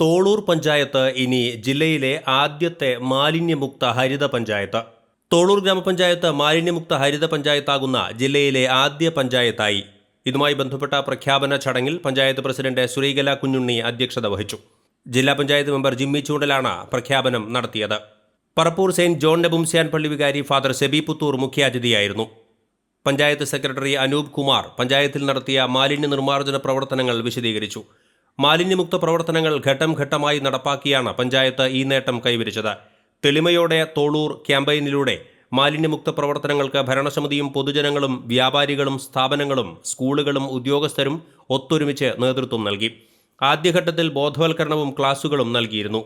തോളൂർ പഞ്ചായത്ത് ഇനി ജില്ലയിലെ ആദ്യത്തെ മാലിന്യമുക്ത ഹരിത പഞ്ചായത്ത്. തോളൂർ ഗ്രാമപഞ്ചായത്ത് മാലിന്യമുക്ത ഹരിത പഞ്ചായത്താകുന്ന ജില്ലയിലെ ആദ്യ പഞ്ചായത്തായി. ഇതുമായി ബന്ധപ്പെട്ട പ്രഖ്യാപന ചടങ്ങിൽ പഞ്ചായത്ത് പ്രസിഡന്റ് സുരീകല കുഞ്ഞുണ്ണി അധ്യക്ഷത വഹിച്ചു. ജില്ലാ പഞ്ചായത്ത് മെമ്പർ ജിമ്മി ചൂണ്ടലാണ് പ്രഖ്യാപനം നടത്തിയത്. പറപ്പൂർ സെയിന്റ് ജോൺ നെബുംസ്യാൻ പള്ളി വികാരി ഫാദർ സെബി പുത്തൂർ മുഖ്യാതിഥിയായിരുന്നു. പഞ്ചായത്ത് സെക്രട്ടറി അനൂപ് കുമാർ പഞ്ചായത്തിൽ നടത്തിയ മാലിന്യ നിർമ്മാർജന പ്രവർത്തനങ്ങൾ വിശദീകരിച്ചു. മാലിന്യമുക്ത പ്രവർത്തനങ്ങൾ ഘട്ടം ഘട്ടമായി നടപ്പാക്കിയാണ് പഞ്ചായത്ത് ഈ നേട്ടം കൈവരിച്ചത്. തെളിമയോടെ തോളൂർ ക്യാമ്പയിനിലൂടെ മാലിന്യമുക്ത പ്രവർത്തനങ്ങൾക്ക് ഭരണസമിതിയും പൊതുജനങ്ങളും വ്യാപാരികളും സ്ഥാപനങ്ങളും സ്കൂളുകളും ഉദ്യോഗസ്ഥരും ഒത്തൊരുമിച്ച് നേതൃത്വം നൽകി. ആദ്യഘട്ടത്തിൽ ബോധവൽക്കരണവും ക്ലാസുകളും നൽകിയിരുന്നു.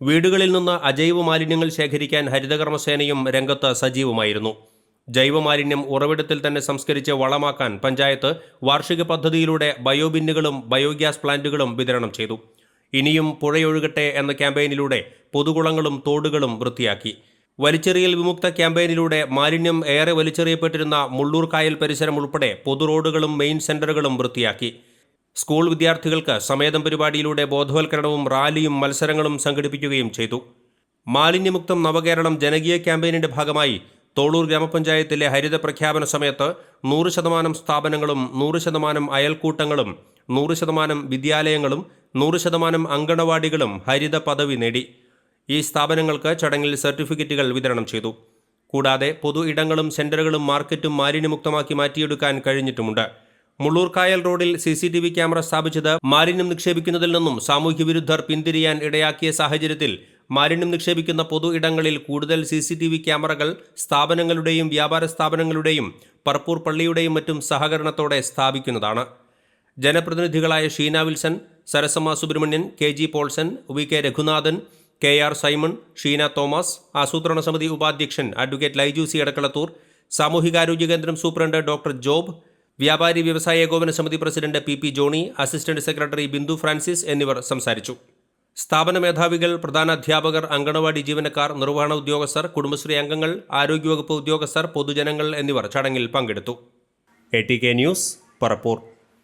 വീടുകളിൽ നിന്ന് അജൈവ മാലിന്യങ്ങൾ ശേഖരിക്കാൻ ഹരിതകർമ്മസേനയും രംഗത്ത് സജീവമായിരുന്നു. ജൈവമാലിന്യം ഉറവിടത്തിൽ തന്നെ സംസ്കരിച്ച് വളമാക്കാൻ പഞ്ചായത്ത് വാർഷിക പദ്ധതിയിലൂടെ ബയോബിന്നുകളും ബയോഗ്യാസ് പ്ലാന്റുകളും വിതരണം ചെയ്തു. ഇനിയും പുഴയൊഴുകട്ടെ എന്ന ക്യാമ്പയിനിലൂടെ പൊതുകുളങ്ങളും തോടുകളും വൃത്തിയാക്കി. വലിച്ചെറിയൽ വിമുക്ത ക്യാമ്പയിനിലൂടെ മാലിന്യം ഏറെ വലിച്ചെറിയപ്പെട്ടിരുന്ന മുള്ളൂർ കായൽ പരിസരം ഉൾപ്പെടെ പൊതു റോഡുകളും മെയിൻ സെന്ററുകളും വൃത്തിയാക്കി. സ്കൂൾ വിദ്യാർത്ഥികൾക്ക് സമേതം പരിപാടിയിലൂടെ ബോധവൽക്കരണവും റാലിയും മത്സരങ്ങളും സംഘടിപ്പിക്കുകയും ചെയ്തു. മാലിന്യമുക്തം നവകേരളം ജനകീയ ക്യാമ്പയിനിന്റെ ഭാഗമായി തോളൂർ ഗ്രാമപഞ്ചായത്തിലെ ഹരിത പ്രഖ്യാപന സമയത്ത് നൂറ് ശതമാനം സ്ഥാപനങ്ങളും നൂറ് ശതമാനം അയൽക്കൂട്ടങ്ങളും നൂറ് ശതമാനം വിദ്യാലയങ്ങളും നൂറ് ശതമാനം അങ്കണവാടികളും ഹരിത പദവി നേടി. ഈ സ്ഥാപനങ്ങൾക്ക് ചടങ്ങിൽ സർട്ടിഫിക്കറ്റുകൾ വിതരണം ചെയ്തു. കൂടാതെ പൊതു ഇടങ്ങളും സെന്ററുകളും മാർക്കറ്റും മാലിന്യമുക്തമാക്കി മാറ്റിയെടുക്കാൻ കഴിഞ്ഞിട്ടുമുണ്ട്. മുള്ളൂർക്കായൽ റോഡിൽ C C T V camera സ്ഥാപിച്ചത് മാലിന്യം നിക്ഷേപിക്കുന്നതിൽ നിന്നും സാമൂഹ്യ വിരുദ്ധർ പിന്തിരിയാൻ ഇടയാക്കിയ സാഹചര്യത്തിൽ മാലിന്യം നിക്ഷേപിക്കുന്ന പൊതു ഇടങ്ങളിൽ കൂടുതൽ സി സി ടി വി ക്യാമറകൾ സ്ഥാപനങ്ങളുടെയും വ്യാപാര സ്ഥാപനങ്ങളുടെയും പറപ്പൂർ പള്ളിയുടെയും മറ്റും സഹകരണത്തോടെ സ്ഥാപിക്കുന്നതാണ്. ജനപ്രതിനിധികളായ Sheena Wilson Sarasamma Subramanian K G Paulson V K Raghunathan K R Simon Sheena Thomas ആസൂത്രണ സമിതി ഉപാധ്യക്ഷൻ അഡ്വക്കേറ്റ് ലൈജു സി അടക്കളത്തൂർ സാമൂഹികാരോഗ്യ കേന്ദ്രം സൂപ്രണ്ട് ഡോക്ടർ ജോബ് വ്യാപാരി വ്യവസായ ഏകോപന സമിതി president P P Johny assistant secretary Bindu Francis എന്നിവർ സംസാരിച്ചു. സ്ഥാപന മേധാവികൾ പ്രധാന അധ്യാപകർ അങ്കണവാടി ജീവനക്കാർ നിർവഹണ ഉദ്യോഗസ്ഥർ കുടുംബശ്രീ അംഗങ്ങൾ ആരോഗ്യവകുപ്പ് ഉദ്യോഗസ്ഥർ പൊതുജനങ്ങൾ എന്നിവർ ചടങ്ങിൽ പങ്കെടുത്തു. A T K news Parappur.